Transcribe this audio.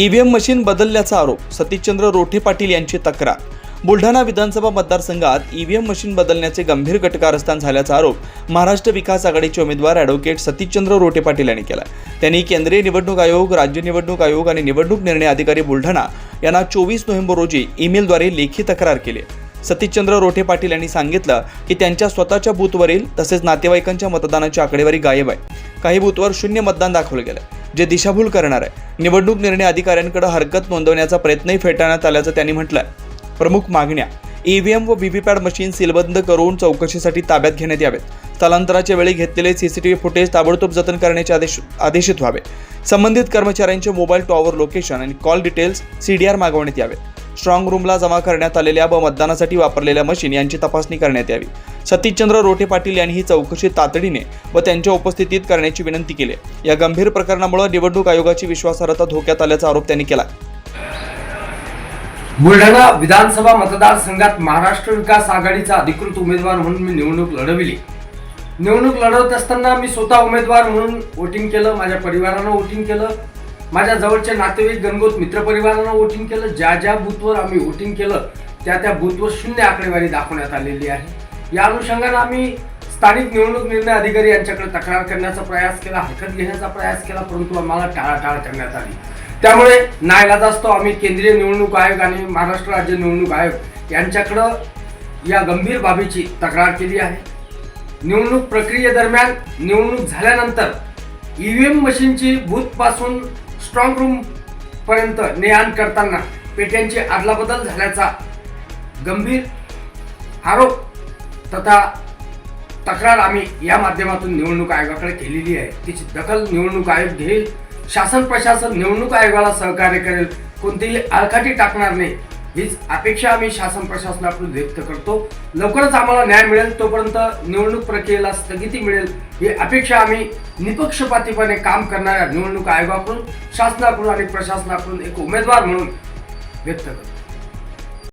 EVM machine बदलल्याचा आरोप सतीशचंद्र रोठे पाटील यांची तक्रार. बुलढाणा विधानसभा मतदारसंघात ईव्हीएम मशीन बदलण्याचे गंभीर घटकारस्थान झाल्याचा आरोप महाराष्ट्र विकास आघाडीचे उमेदवार ॲडव्होकेट सतीशचंद्र रोठे पाटील यांनी केला त्यांनी केंद्रीय निवडणूक आयोग राज्य निवडणूक आयोग आणि निवडणूक निर्णय अधिकारी बुलढाणा यांना चोवीस नोव्हेंबर रोजी ईमेलद्वारे लेखी तक्रार केली. सतीशचंद्र रोठे पाटील यांनी सांगितलं की त्यांच्या स्वतःच्या बूथवरील तसेच नातेवाईकांच्या मतदानाची आकडेवारी गायब आहे. काही बूथवर शून्य मतदान दाखवलं गेलं जे दिशाभूल करणार आहे. निवडणूक निर्णय अधिकाऱ्यांकडे हरकत नोंदवण्याचा प्रयत्नही फेटाळण्यात आल्याचं त्यांनी म्हटलं आहे प्रमुख मागण्या ईव्हीएम व व्हीव्हीपॅट मशीन सीलबंद करून चौकशीसाठी ताब्यात घेण्यात यावेत. स्थलांतराच्या वेळी घेतलेले सीसीटीव्ही फुटेज ताबडतोब जतन करण्याचे आदेश आदेशित व्हावे. संबंधित कर्मचाऱ्यांचे मोबाईल टॉवर लोकेशन आणि कॉल डिटेल्स सीडीआर मागवण्यात यावेत. स्ट्रॉंग रूमला जमा करण्यात आलेल्या व मतदानासाठी वापरलेल्या मशीन यांची तपासणी करण्यात यावी. सतीशचंद्र रोठे पाटील यांनी ही चौकशी तातडीने व त्यांच्या उपस्थितीत करण्याची विनंती केली. या गंभीर प्रकरणामुळे निवडणूक आयोगाची विश्वासार्हता धोक्यात आल्याचा आरोप त्यांनी केला. बुलढाणा विधानसभा मतदारसंघात महाराष्ट्र विकास आघाडीचा अधिकृत उमेदवार म्हणून मी निवडणूक लढविली. निवडणूक लढवत असताना मी स्वतः उमेदवार म्हणून वोटिंग केलं माझ्या परिवारानं वोटिंग केलं माझ्या जवळचे नातेवाईक गणगोत मित्रपरिवारानं वोटिंग केलं. ज्या ज्या बूथवर आम्ही वोटिंग केलं त्या त्या बूथवर शून्य आकडेवारी दाखवण्यात आलेली आहे. या अनुषंगानं आम्ही स्थानिक निवडणूक निर्णय अधिकारी यांच्याकडे तक्रार करण्याचा प्रयास केला हरकत घेण्याचा प्रयास केला परंतु आम्हाला टाळाटाळ करण्यात आली. त्यामुळे नाईलाज असतो आम्ही केंद्रीय निवडणूक आयोग आणि महाराष्ट्र राज्य निवडणूक आयोग यांच्याकडं या गंभीर बाबीची तक्रार केली आहे. निवडणूक प्रक्रियेदरम्यान निवडणूक झाल्यानंतर ई व्ही एम मशीनची बूथपासून स्ट्रॉंग रूम पर्यंत ने आण करताना पेट्यांची अदलाबदल झाल्याचा गंभीर आरोप तथा तक्रार आम्ही या माध्यमातून निवडणूक आयोगाकडे केलेली आहे. तिची दखल निवडणूक आयोग घेईल. शासन प्रशासन निवडणूक आयोगाला सहकार्य करेल. कोणतीही आळखाटी टाकणार नाही. हीच अपेक्षा आम्ही शासन प्रशासनाकडून व्यक्त करतो. लवकरच आम्हाला न्याय मिळेल तोपर्यंत निवडणूक प्रक्रियेला स्थगिती मिळेल ही अपेक्षा आम्ही निपक्षपातीपणे काम करणाऱ्या निवडणूक आयोगाकडून शासनाकडून आणि प्रशासनाकडून एक उमेदवार म्हणून व्यक्त करतो.